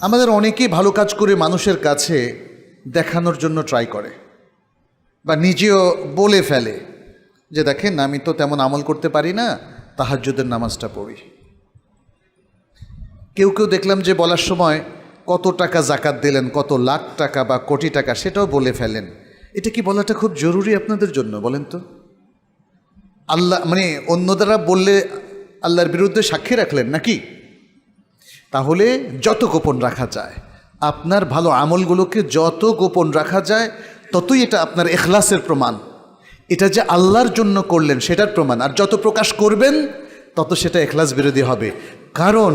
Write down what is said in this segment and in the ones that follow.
আমাদের অনেকেই ভালো কাজ করে মানুষের কাছে দেখানোর জন্য ট্রাই করে। বা নিজেও বলে ফেলে যে, দেখেন, আমি তো তেমন আমল করতে পারি না, তাহাজ্জুদের নামাজটা পড়ি। কেউ কেউ দেখলাম যে, বলার সময় কত টাকা জাকাত দিলেন, কত লাখ টাকা বা কোটি টাকা, সেটাও বলে ফেলেন। এটা কি বলাটা খুব জরুরি আপনাদের জন্য, বলেন তো? আল্লাহ মানে অন্য দ্বারা বললে আল্লাহর বিরুদ্ধে সাক্ষী রাখলেন নাকি? তাহলে যত গোপন রাখা যায়, আপনার ভালো আমলগুলোকে যত গোপন রাখা যায়, ততই এটা আপনার এখলাসের প্রমাণ। এটা যে আল্লাহর জন্য করলেন সেটার প্রমাণ, আর যত প্রকাশ করবেন, তত সেটা এখলাস বিরোধী হবে। কারণ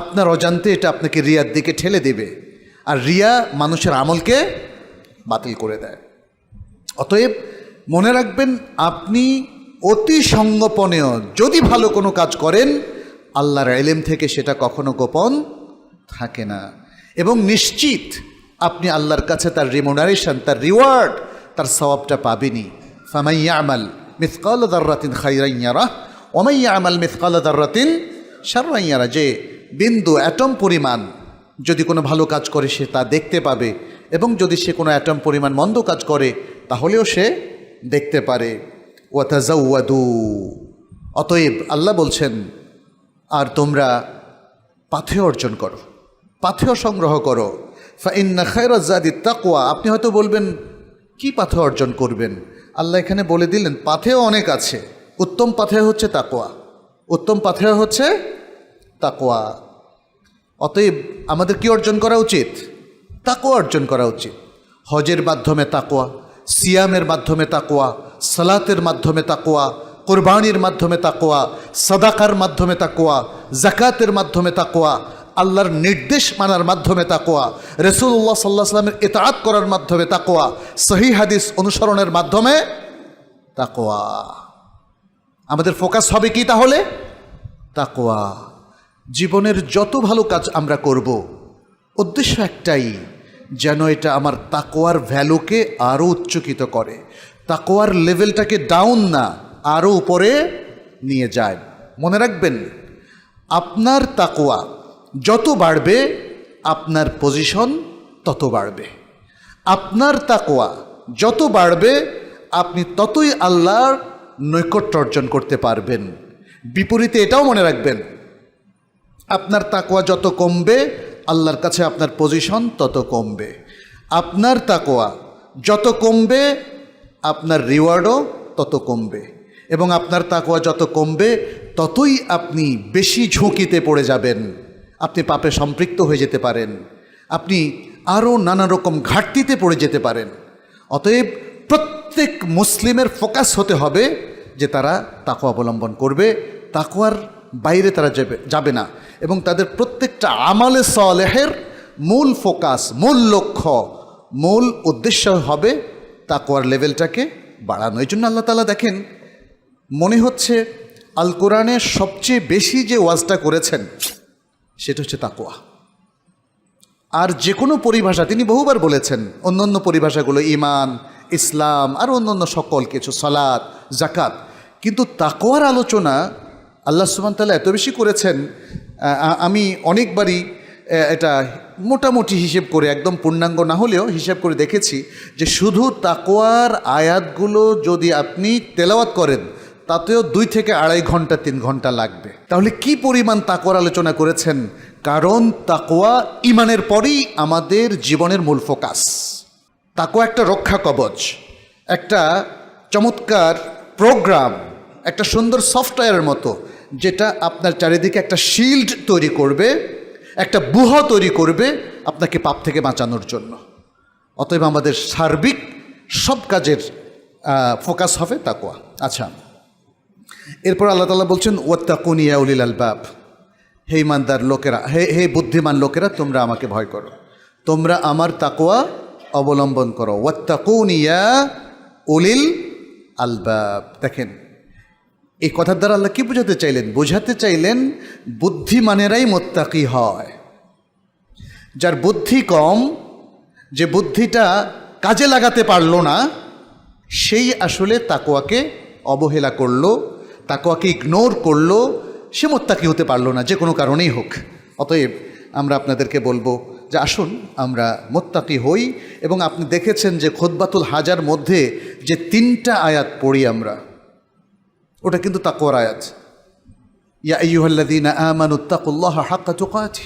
আপনার অজান্তে এটা আপনাকে রিয়ার দিকে ঠেলে দেবে, আর রিয়া মানুষের আমলকে বাতিল করে দেয়। অতএব মনে রাখবেন, আপনি অতি সঙ্গোপনেও যদি ভালো কোনো কাজ করেন আল্লাহর এলেম থেকে সেটা কখনো গোপন থাকে না। এবং নিশ্চিত আপনি আল্লাহর কাছে তার রিমোনারেশন তার রিওয়ার্ড তার সওয়াবটা পাবেনি ফামাইয়া আমাল মিসকাল দার্রাতিন খাইরাইয়ারা ওমাইয়া আমাল মিসকাল দার্রাতিন সার্রাইয়ারা যে বিন্দু অ্যাটম পরিমাণ যদি কোনো ভালো কাজ করে, সে তা দেখতে পাবে। এবং যদি সে কোনো অ্যাটম পরিমাণ মন্দ কাজ করে, তাহলেও সে দেখতে পারে। ওয়াতাজাউয়াদু অতএব আল্লাহ বলছেন আর তোমরা পাথেয় অর্জন করো, পাথেয় সংগ্রহ করো। ফাইন্না খায়রাজাদি তাকওয়া, আপনি হয়তো বলবেন, কি পাথেয় অর্জন করবেন? আল্লাহ এখানে বলে দিলেন, পাথেয় অনেক আছে। উত্তম পাথেয় হচ্ছে তাকোয়া উত্তম পাথেয় হচ্ছে তাকোয়া অতএব আমাদের কি অর্জন করা উচিত? তাকোয়া অর্জন করা উচিত। হজের মাধ্যমে তাকোয়া সিয়ামের মাধ্যমে তাকোয়া সালাতের মাধ্যমে তাকোয়া কোরবানির মাধ্যমে তাকোয়া সাদাকার মাধ্যমে তাকোয়া জাকাতের মাধ্যমে তাকোয়া আল্লাহর নির্দেশ মানার মাধ্যমে তাকোয়া রসুল্লাহ সাল্লাহ সাল্লামের এতাআত করার মাধ্যমে তাকোয়া সহি হাদিস অনুসরণের মাধ্যমে তাকোয়া আমাদের ফোকাস হবে কি তাহলে? তাকোয়া জীবনের যত ভালো কাজ আমরা করব, উদ্দেশ্য একটাই, যেন এটা আমার তাকোয়ার ভ্যালুকে আরও উচ্চকিত করে। তাকোয়ার লেভেলটাকে ডাউন না আরও উপরে নিয়ে যায়। মনে রাখবেন, আপনার তাকোয়া যত বাড়বে, আপনার পজিশন তত বাড়বে। আপনার তাকোয়া যত বাড়বে, আপনি ততই আল্লাহর নৈকট্য অর্জন করতে পারবেন। বিপরীতে এটাও মনে রাখবেন, আপনার তাকোয়া যত কমবে, আল্লাহর কাছে আপনার পজিশন তত কমবে। আপনার তাকোয়া যত কমবে, আপনার রিওয়ার্ডও তত কমবে। এবং আপনার তাকুয়া যত কমবে, ততই আপনি বেশি ঝুঁকিতে পড়ে যাবেন। আপনি পাপে সম্পৃক্ত হয়ে যেতে পারেন। আপনি আরও নানা রকম ঘাটতিতে পড়ে যেতে পারেন। অতএব প্রত্যেক মুসলিমের ফোকাস হতে হবে যে তারা তাকুয়া অবলম্বন করবে তাকোয়ার বাইরে তারা যাবে যাবে না। এবং তাদের প্রত্যেকটা আমালে সলেহের মূল ফোকাস, মূল লক্ষ্য, মূল উদ্দেশ্য হবে তাকোয়ার লেভেলটাকে বাড়ানো। এই জন্য আল্লাহ তালা দেখেন মনে হচ্ছে আল কোরআনের সবচেয়ে বেশি যে ওয়াজটা করেছেন, সেটা হচ্ছে তাকোয়া আর যে কোনো পরিভাষা, তিনি বহুবার বলেছেন অন্য অন্য পরিভাষাগুলো ইমান ইসলাম, আর অন্য অন্য সকল কিছু সালাদ জাকাত কিন্তু তাকোয়ার আলোচনা আল্লাহ সুমান তাল্লাহ এত বেশি করেছেন আমি অনেকবারই এটা মোটামুটি হিসেব করে, একদম পূর্ণাঙ্গ না হলেও হিসেব করে দেখেছি যে শুধু তাকোয়ার আয়াতগুলো যদি আপনি তেলাওয়াত করেন তাতেও দুই থেকে আড়াই ঘণ্টা, তিন ঘণ্টা লাগবে। তাহলে কি পরিমাণ তাকোয়ার আলোচনা করেছেন? কারণ তাকোয়া ইমানের পরেই আমাদের জীবনের মূল ফোকাস। তাকোয়া একটা রক্ষা কবচ, একটা চমৎকার প্রোগ্রাম, একটা সুন্দর সফটওয়্যারের মতো, যেটা আপনার চারিদিকে একটা শিল্ড তৈরি করবে, একটা বুহ তৈরি করবে আপনাকে পাপ থেকে বাঁচানোর জন্য। অতএব আমাদের সার্বিক সব কাজের ফোকাস হবে তাকোয়া আচ্ছা এরপর আল্লাহ তালা বলছেন ওয়াত্তাকুনিয়া উলিল আলবাব। হে ইমানদার লোকেরা, হে হে বুদ্ধিমান লোকেরা, তোমরা আমাকে ভয় করো। তোমরা আমার তাকোয়া অবলম্বন করো। ওয়াত্তাকুনিয়া উলিল আলবাব। দেখেন, এই কথার দ্বারা আল্লাহ কি বোঝাতে চাইলেন? বোঝাতে চাইলেন, বুদ্ধিমানেরাই মোত্তাকি হয়। যার বুদ্ধি কম, যে বুদ্ধিটা কাজে লাগাতে পারল না, সেই আসলে তাকোয়াকে অবহেলা করল তাকোয়াকে ইগনোর করল, সে মোত্তাকি হতে পারল না, যে কোনো কারণেই হোক। অতএব আমরা আপনাদেরকে বলব যে আসুন, আমরা মোত্তাকি হই এবং আপনি দেখেছেন যে খোদবাতুল হাজার মধ্যে যে তিনটা আয়াত পড়ি আমরা, ওটা কিন্তু তাকোয়ার আয়াত। ইয়া আইয়ুহাল্লাযীনা আমানু তাকুল্লাহ হাক্কা তুকাতি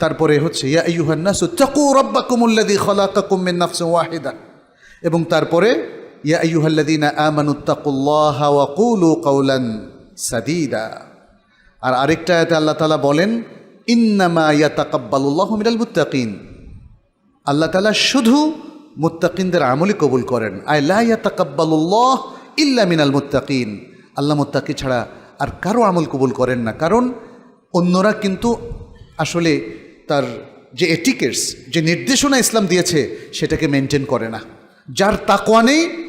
তারপরে হচ্ছে, ইয়া আইয়ুহান নাসু তাকু রাব্বাকুমুল্লাযী খালাকাকুম মিন নাফসিন ওয়াহিদা। এবং তারপরে ইয়া আমানু তাকুল্লাহ ওয়া কুলু কাওলান সাদীদা। আর আরেকটা আয়াতে আল্লাহ তাআলা বলেন, ইন্নামা ইয়াতাকাব্বালুল্লাহু মিনাল মুত্তাকিন। আল্লাহ তালা শুধু মুত্তাকিনদের আমলই কবুল করেন। আই লা ইয়াতাকাব্বালুল্লাহ ইল্লা মিনাল মুত্তাকিন। আল্লাহ মুত্তাকি ছাড়া আর কারও আমল কবুল করেন না। কারণ অন্যরা কিন্তু আসলে তার যে এটিকেটস যে নির্দেশনা ইসলাম দিয়েছে, সেটাকে মেনটেন করে না। যার তাকওয়া নেই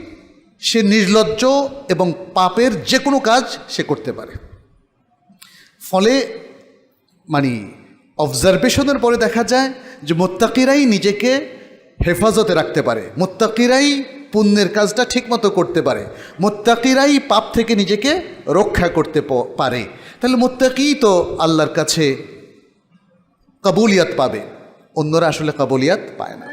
সে নির্লজ্জ এবং পাপের যে কোনো কাজ সে করতে পারে। ফলে মানে অবজারভেশনের পরে দেখা যায় যে মোত্তাকিরাই নিজেকে হেফাজতে রাখতে পারে। মোত্তাকিরাই পুণ্যের কাজটা ঠিকমতো করতে পারে। মোত্তাকিরাই পাপ থেকে নিজেকে রক্ষা করতে পারে। তাহলে মোত্তাকি তো আল্লাহর কাছে কাবুলিয়াত পাবে। অন্যরা আসলে কাবুলিয়াত পায় না।